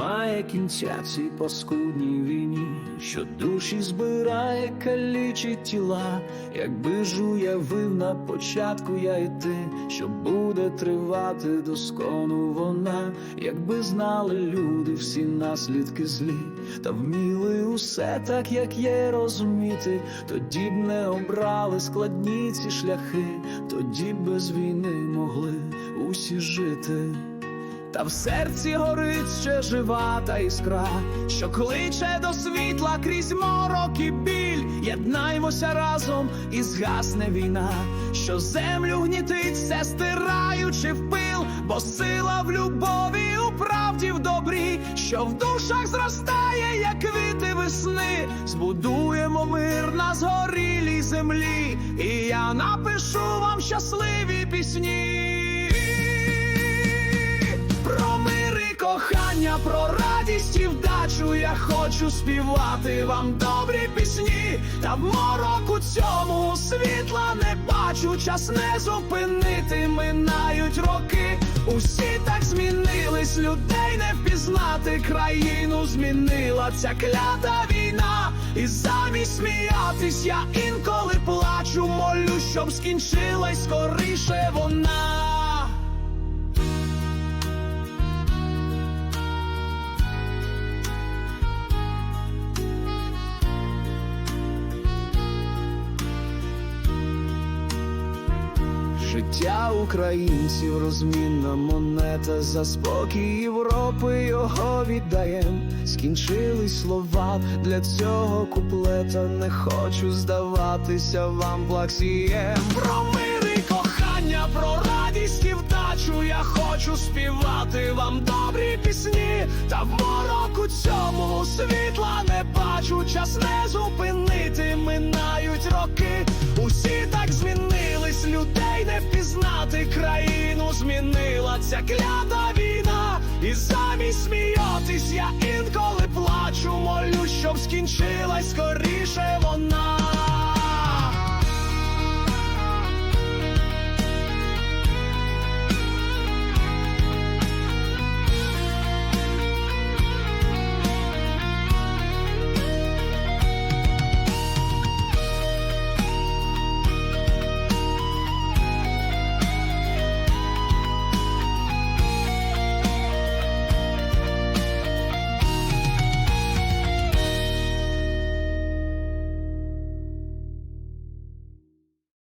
немає кінця цій паскудній війні, що душі збирає, калічить тіла. Якби ж уявив на початку я і ти, що буде тривати доскону вона, якби знали люди всі наслідки злі, та вміли усе так, як є розуміти, тоді б не обрали складні ці шляхи, тоді б без війни могли усі жити. Та в серці горить ще жива та іскра, що кличе до світла крізь морок і біль. Єднаймося разом і згасне війна, що землю гнітить, все стираючи в пил, бо сила в любові, у правді в добрі, що в душах зростає, як квіти весни. Збудуємо мир на згорілій землі, і я напишу вам щасливі пісні. Про радість і вдачу я хочу співати вам добрі пісні, та в мороку цьому світла не бачу, час не зупинити, минають роки. Усі так змінились, людей не впізнати, країну змінила ця клята війна, і замість сміятись я інколи плачу, молю, щоб скінчилась скоріше вона. Життя українців розмінна монета за спокій Європи його віддаєм. Скінчились слова для цього куплета. Не хочу здаватися вам плаксієм. Про мир і кохання, про радість і вдачу. Я хочу співати вам добрі пісні. Та в мороку цьому світла не бачу. Час не зупинити, минають роки. Усі так змінились, людей не впізнати. Країну змінила ця клята війна. І замість сміятись, я інколи плачу, молю, щоб скінчилась скоріше.